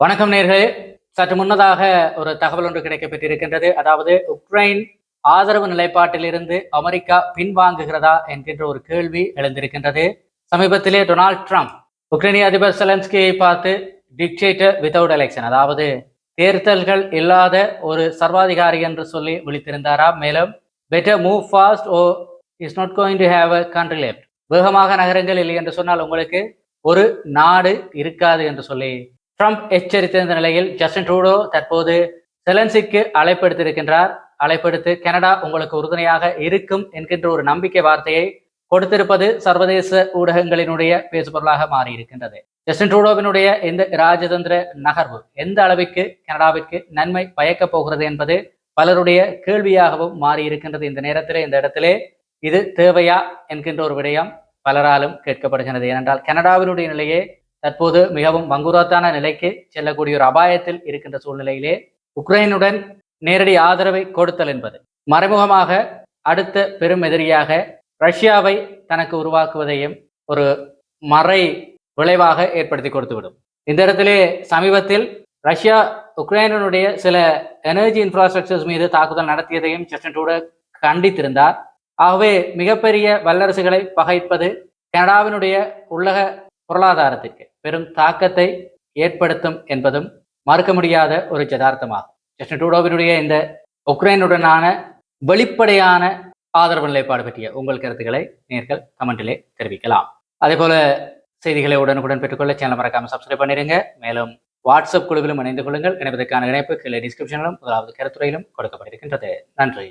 வணக்கம் நேர்களே. சற்று முன்னதாக ஒரு தகவல் ஒன்று கிடைக்கப்பட்டிருக்கின்றது அதாவது உக்ரைன் ஆதரவு நிலைப்பாட்டிலிருந்து அமெரிக்கா பின்வாங்குகிறதா என்கின்ற ஒரு கேள்வி எழுந்திருக்கின்றது. சமீபத்திலே டொனால்ட் ட்ரம்ப் உக்ரைனிய அதிபர் செலன்ஸ்கியை பார்த்து டிக்டேட்டர் வித்தவுட் எலெக்ஷன் அதாவது தேர்தல்கள் இல்லாத ஒரு சர்வாதிகாரி என்று சொல்லி விழித்திருந்தாராம் மேலும் better move fast oh is not going to have a country left வேகமாக நகரங்கள் இல்லை என்று சொன்னால் உங்களுக்கு ஒரு நாடு இருக்காது என்று சொல்லி ட்ரம்ப் எச்சரித்திருந்த நிலையில் ஜஸ்டின் ட்ரூடோ தற்போது செலன்சிக்கு அழைப்படுத்தியிருக்கின்றார் அழைப்படுத்து கனடா உங்களுக்கு உறுதுணையாக இருக்கும் என்கின்ற ஒரு நம்பிக்கை வார்த்தையை கொடுத்திருப்பது சர்வதேச ஊடகங்களினுடைய பேசுபொருளாக மாறியிருக்கின்றது. ஜஸ்டின் ட்ரூடோவினுடைய இந்த ராஜதந்திர நகர்வு எந்த அளவிற்கு கனடாவிற்கு நன்மை பயக்கப் போகிறது என்பது பலருடைய கேள்வியாகவும் மாறியிருக்கின்றது இந்த நேரத்திலே இந்த இடத்திலே. இது தேவையா என்கின்ற ஒரு விடயம் பலராலும் கேட்கப்படுகிறது ஏனென்றால் கனடாவினுடைய நிலையே தற்போது மிகவும் வங்குரோத்தான நிலைக்கு செல்லக்கூடிய ஒரு அபாயத்தில் இருக்கின்ற சூழ்நிலையிலே உக்ரைனுடன் நேரடி ஆதரவை கொடுத்தல் என்பது மறைமுகமாக அடுத்த பெரும் எதிரியாக ரஷ்யாவை தனக்கு உருவாக்குவதையும் ஒரு மறை விளைவாக ஏற்படுத்தி கொடுத்துவிடும். இந்த இடத்திலே சமீபத்தில் ரஷ்யா உக்ரைனுடைய சில எனர்ஜி இன்ஃப்ராஸ்ட்ரக்சர்ஸ் மீது தாக்குதல் நடத்தியதையும் ஜஸ்டின் கண்டித்திருந்தார். ஆகவே மிகப்பெரிய வல்லரசுகளை பகைப்பது கனடாவினுடைய உள்ளக பொருளாதாரத்திற்கு பெரும் தாக்கத்தை ஏற்படுத்தும் என்பதும் மறுக்க முடியாத ஒரு ஜதார்த்தமாகும் ஜஸ்டின் டூடோவினுடைய இந்த உக்ரைனுடனான வெளிப்படையான ஆதரவு நிலைப்பாடு பற்றிய உங்கள் கருத்துக்களை நேர்கள் கமெண்டிலே தெரிவிக்கலாம். அதே போல செய்திகளை உடனுக்குடன் பெற்றுக்கொள்ள சேனல் மறக்காம சப்ஸ்கிரைப் பண்ணிடுங்க மேலும் வாட்ஸ்அப் குழுவிலும் இணைந்து கொள்ளுங்கள். இணைப்பதற்கான இணைப்பு கீழே டிஸ்கிரிப்ஷனிலும் முதலாவது கருத்துறையிலும் கொடுக்கப்பட்டிருக்கின்றது நன்றி.